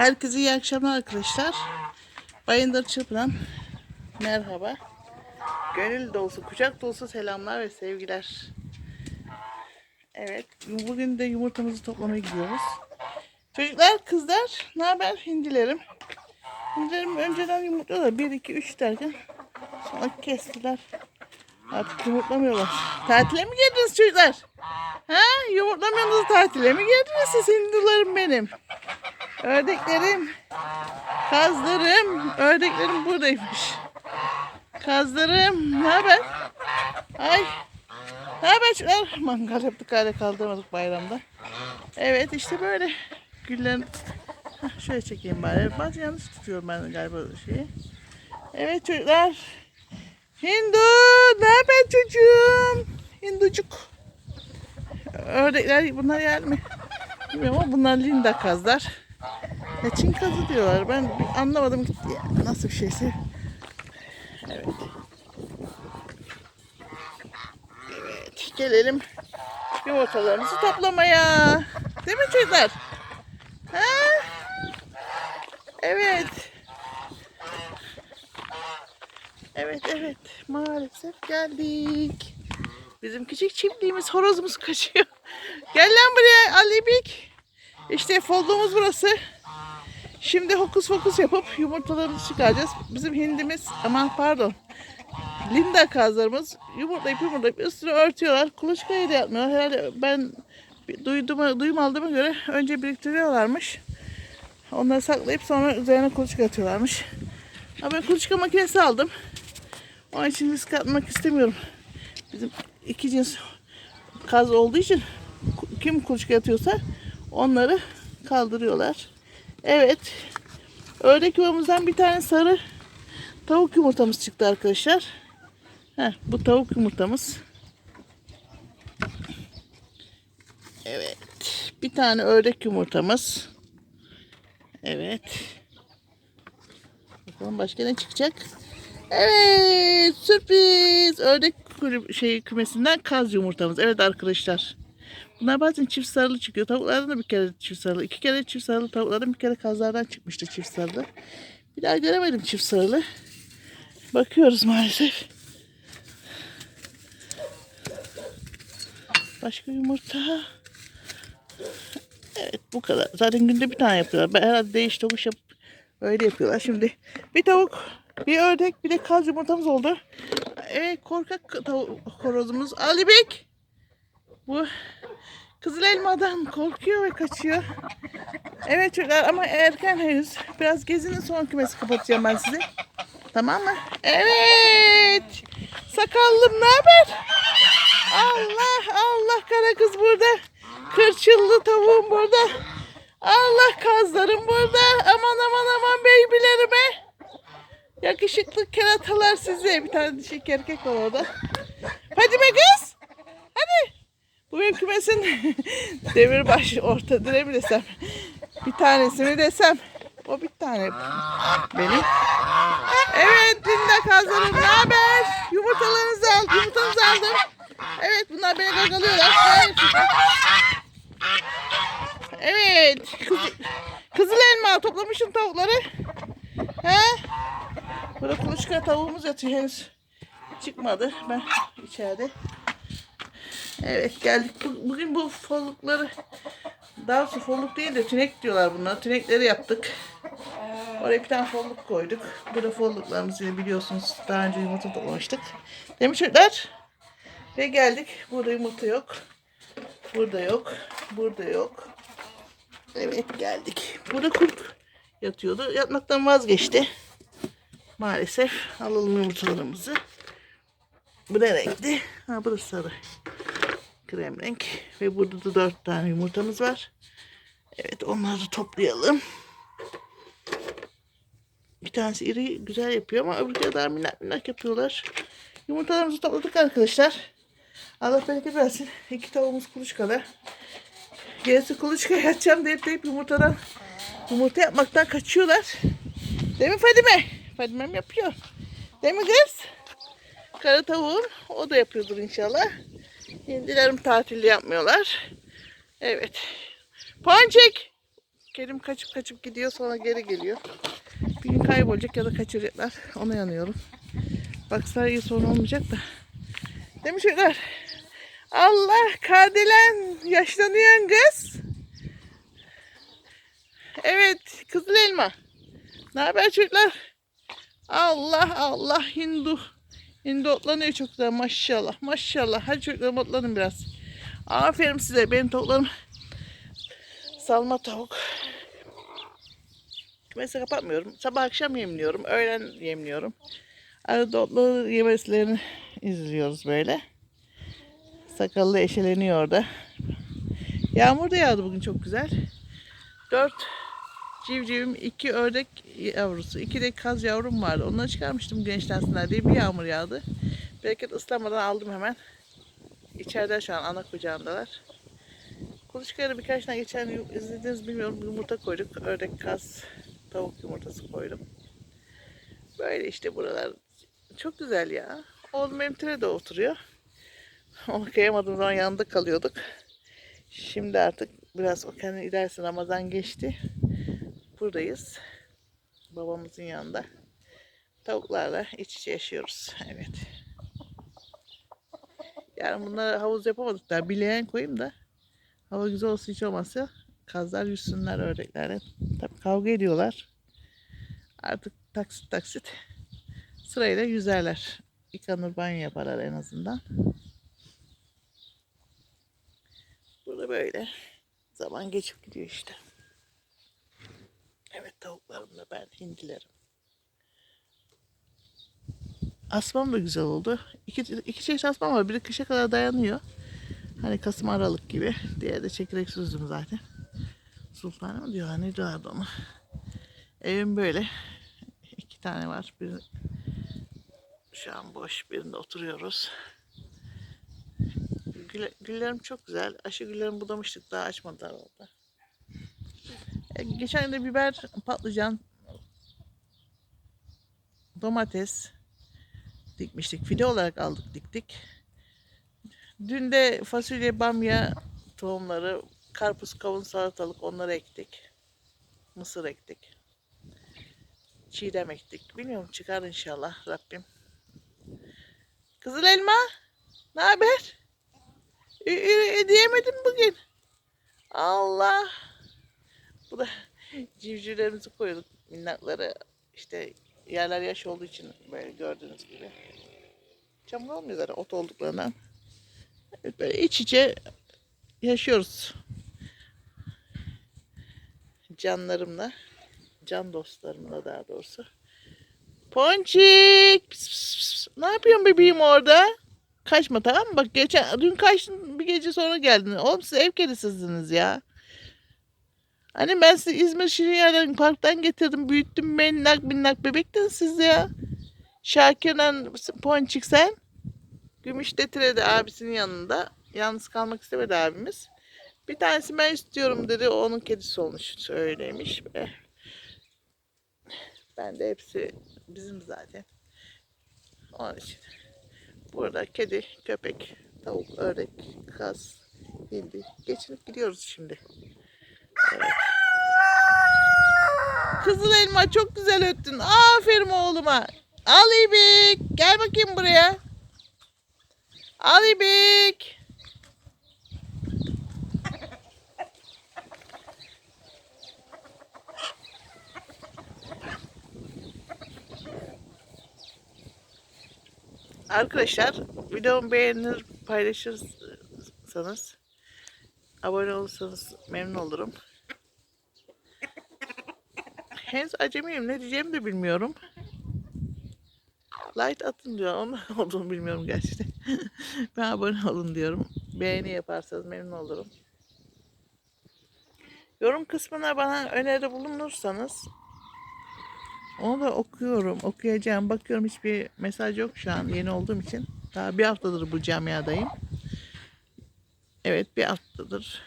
Herkese iyi akşamlar arkadaşlar. Bayındır Çırpı'dan merhaba. Gönül dolusu, kucak dolusu selamlar ve sevgiler. Evet, bugün de yumurtamızı toplamaya gidiyoruz. Çocuklar, kızlar, ne haber hindilerim? Hindilerim önceden yumurtluyorlar. 1, 2, 3 derken sonra kestiler. Artık yumurtlamıyorlar. Tatile mi geldiniz çocuklar? Ha? Yumurtlamıyorsunuz tatile mi geldiniz siz hindularım benim? Ördeklerim, kazlarım, ördeklerim buradaymış. Kazlarım, ne haber? Ay, ne haber çocuklar? Mangal yaptık hala kaldırmadık bayramda. Evet işte böyle güllerin... Şöyle çekeyim bari. Bazı yanlış tutuyorum ben galiba şeyi. Evet çocuklar. Hindu, ne haber çocuğum? Hinducuk. Ördekler bunlar yer mi? Bilmiyorum ama bunlar Linda kazlar. Ya Çin kazı diyorlar. Ben anlamadım ya. Nasıl bir şeyse. Evet. Evet. Gelelim yumurtalarımızı toplamaya. Değil mi çocuklar? Ha? Evet. Evet evet. Maalesef geldik. Bizim küçük çiftliğimiz horozumuz kaçıyor. Gel lan buraya Ali Bik. İşte folduğumuz burası. Şimdi hokus pokus yapıp yumurtalarımızı çıkaracağız. Bizim hindimiz, aman pardon. Linda kazlarımız yumurtlayıp yumurtlayıp üstüne örtüyorlar. Kuluçkayı da yapmıyorlar. Herhalde ben duyduğuma, duyum aldığıma göre önce biriktiriyorlarmış. Onları saklayıp sonra üzerine kuluçka atıyorlarmış. Ama ben kuluçka makinesi aldım. Onun için risk atmak istemiyorum. Bizim iki cins kaz olduğu için kim kuluçka atıyorsa onları kaldırıyorlar. Evet. Ördek yuvamızdan bir tane sarı tavuk yumurtamız çıktı arkadaşlar. Heh, bu tavuk yumurtamız. Evet. Bir tane ördek yumurtamız. Evet. Bakalım başka ne çıkacak? Evet. Sürpriz. Ördek şey kümesinden kaz yumurtamız. Evet arkadaşlar. Bunlar bazen çift sarılı çıkıyor. Tavuklardan da bir kere çift sarılı. iki kere çift sarılı tavuklardan bir kere kazlardan çıkmıştı çift sarılı. Bir daha göremedim çift sarılı. Bakıyoruz maalesef. Başka yumurta. Evet bu kadar. Zaten günde bir tane yapıyorlar. Ben herhalde değiş tokuş yapıp öyle yapıyorlar. Şimdi bir tavuk, bir ördek, bir de kaz yumurtamız oldu. Evet korkak tavuk horozumuz. Ali Bek. Bu Kızıl elmadan korkuyor ve kaçıyor. Evet çocuklar ama erken henüz. Biraz gezinin son kümesi kapatacağım ben size. Tamam mı? Evet. Sakallım ne haber? Allah Allah kara kız burada. Kırçıllı tavuğum burada. Allah kazlarım burada. Aman aman aman beybilerime. Yakışıklı keratalar size. Bir tane dişi erkek var orada. Hadi be kız. Bu benim kümesin demirbaş orta direği mi desem. Bir tanesini desem. O bir tane benim. Evet Linda kazlarım ne haber? Yumurtalarınızı aldım. Yumurtanızı aldım. Evet bunlar beni gagalıyorlar. Evet. Kız, kızıl elma toplamışım tavukları. He? Burada kuluçka tavuğumuz yatıyor henüz. Çıkmadı. Ben içeride. Evet geldik. Bu- Bugün bu follukları daha doğrusu folluk değil de tünek diyorlar bunlar. Tünekleri yaptık. Oraya bir tane folluk koyduk. Burada folluklarımız yine biliyorsunuz daha önce yumurta toplamıştık. Değil mi çocuklar? Ve geldik. Burada yumurta yok. Burada yok. Burada yok. Evet geldik. Burada kurt yatıyordu. Yatmaktan vazgeçti. Maalesef alalım yumurtalarımızı. Bu ne renkli? Ha bu da sarı krem renk. Ve burada da dört tane yumurtamız var. Evet onları toplayalım. Bir tanesi iri güzel yapıyor ama öbürleri daha minnak minnak yapıyorlar. Yumurtalarımızı topladık arkadaşlar. Allah bereket versin. İki tavuğumuz kuluçkada. Gerisi kuluçka yatacağım deyip deyip yumurtadan yumurta yapmaktan kaçıyorlar. Değil mi Fadime? Fadime'm yapıyor. Değil mi kız? Kara tavuğum o da yapıyordur inşallah. Hindilerim tatilde yapmıyorlar. Evet. Ponçik. Kedim kaçıp kaçıp gidiyor sonra geri geliyor. Bir gün kaybolacak ya da kaçıracaklar. Ona yanıyorum. Baksa iyi sorun olmayacak da. Mi çocuklar? Allah kardelen yaşlanıyorsun kız. Evet kızıl elma. Ne haber çocuklar? Allah Allah Hindu. Hindu otlanıyor çok güzel maşallah maşallah. Hadi çocuklarım otlanın biraz. Aferin size benim tavuklarım. Salma tavuk. Mesela kapatmıyorum. Sabah akşam yemliyorum. Öğlen yemliyorum. Arada otlu yemeslerini izliyoruz böyle. Sakallı eşeleniyor orada. Yağmur da yağdı bugün çok güzel. Dört civcivim, iki ördek yavrusu, iki de kaz yavrum vardı. Onları çıkarmıştım gençlensinler diye bir yağmur yağdı. Bereket ıslanmadan aldım hemen. İçeride şu an ana kucağındalar. Kuluçkaya birkaç tane geçen yıl izlediniz bilmiyorum yumurta koyduk. Ördek, kaz, tavuk yumurtası koydum. Böyle işte buralar çok güzel ya. Oğlum benim de oturuyor. Onu kıyamadığım zaman yanında kalıyorduk. Şimdi artık biraz o kendi ilerisi Ramazan geçti. Buradayız. Babamızın yanında. Tavuklarla iç içe yaşıyoruz. Evet. Yani bunları havuz yapamadık daha. Bileğen koyayım da. Hava güzel olsun hiç olmazsa kazlar yüzsünler ördeklerle. Tabii kavga ediyorlar. Artık taksit taksit sırayla yüzerler. Yıkanır banyo yaparlar en azından. Burada böyle zaman geçip gidiyor işte. Evet tavuklarım da ben hindilerim. Asmam da güzel oldu. İki, iki çeşit asmam var. Biri kışa kadar dayanıyor. Hani Kasım Aralık gibi. Diğeri de çekirdek süzdüm zaten. Sultanı mı diyor? Ne diyorlardı onu? Evim böyle. İki tane var. Bir şu an boş. Birinde oturuyoruz. Güle, güllerim çok güzel. Aşı güllerimi budamıştık. Daha açmadılar orada. Geçen de biber, patlıcan, domates dikmiştik. Fide olarak aldık diktik. Dün de fasulye, bamya tohumları, karpuz, kavun, salatalık onları ektik. Mısır ektik. Çiğdem ektik. Bilmiyorum çıkar inşallah Rabbim. Kızıl elma, ne haber? Ü- ü- Ödeyemedim bugün. Allah. Bu da civcivlerimizi koyduk minnakları. İşte yerler yaş olduğu için böyle gördüğünüz gibi. Çamur olmuyor zaten ot olduklarından. Böyle iç içe yaşıyoruz. Canlarımla, can dostlarımla daha doğrusu. Ponçik! Pıs pıs pıs. Ne yapıyorsun bebeğim orada? Kaçma tamam mı? Bak geçen dün kaçtın bir gece sonra geldin. Oğlum siz ev kedisisiniz ya. Hani ben sizi İzmir Şirinyer'den parktan getirdim. Büyüttüm minnak minnak bebektin siz ya. Şakir'le Ponçik sen. Gümüş de abisinin yanında. Yalnız kalmak istemedi abimiz. Bir tanesi ben istiyorum dedi. Onun kedisi olmuş. Söylemiş. Eh. Ben de hepsi bizim zaten. Onun için. Burada kedi, köpek, tavuk, ördek, kaz, hindi. Geçinip gidiyoruz şimdi. Kızıl elma çok güzel öttün. Aferin oğluma. Al İbik. Gel bakayım buraya. Al İbik. Arkadaşlar videomu beğenir paylaşırsanız abone olursanız memnun olurum. Henüz acemiyim ne diyeceğimi de bilmiyorum. Light atın diyor ama olduğunu bilmiyorum gerçekten. ben abone olun diyorum. Beğeni yaparsanız memnun olurum. Yorum kısmına bana öneride bulunursanız onu da okuyorum, okuyacağım. Bakıyorum hiçbir mesaj yok şu an yeni olduğum için. Daha bir haftadır bu camiadayım. Evet bir haftadır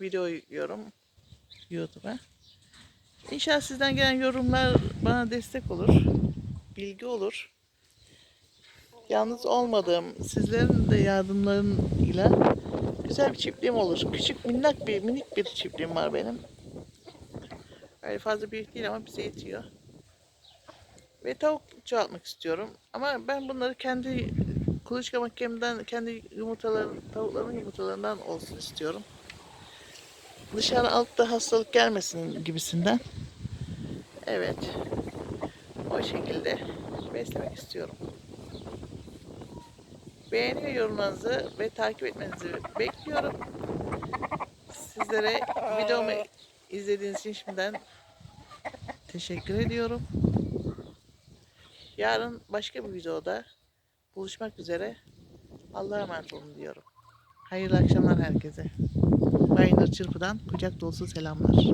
video yüklüyorum YouTube'a. İnşallah sizden gelen yorumlar bana destek olur. Bilgi olur. Yalnız olmadığım, sizlerin de yardımlarıyla güzel bir çiftliğim olur. Küçük minnak bir minik bir çiftliğim var benim. Öyle fazla büyük değil ama bize yetiyor. Ve tavuk çoğaltmak istiyorum. Ama ben bunları kendi kuluçka makinemden, kendi yumurtaların, tavukların yumurtalarından olsun istiyorum. Dışarı alıp da hastalık gelmesin gibisinden. Evet. O şekilde beslemek istiyorum. Beğeni ve yorumlarınızı ve takip etmenizi bekliyorum. Sizlere videomu izlediğiniz için şimdiden teşekkür ediyorum. Yarın başka bir videoda buluşmak üzere. Allah'a emanet olun diyorum. Hayırlı akşamlar herkese. Bayındır Çırpı'dan kucak dolusu selamlar.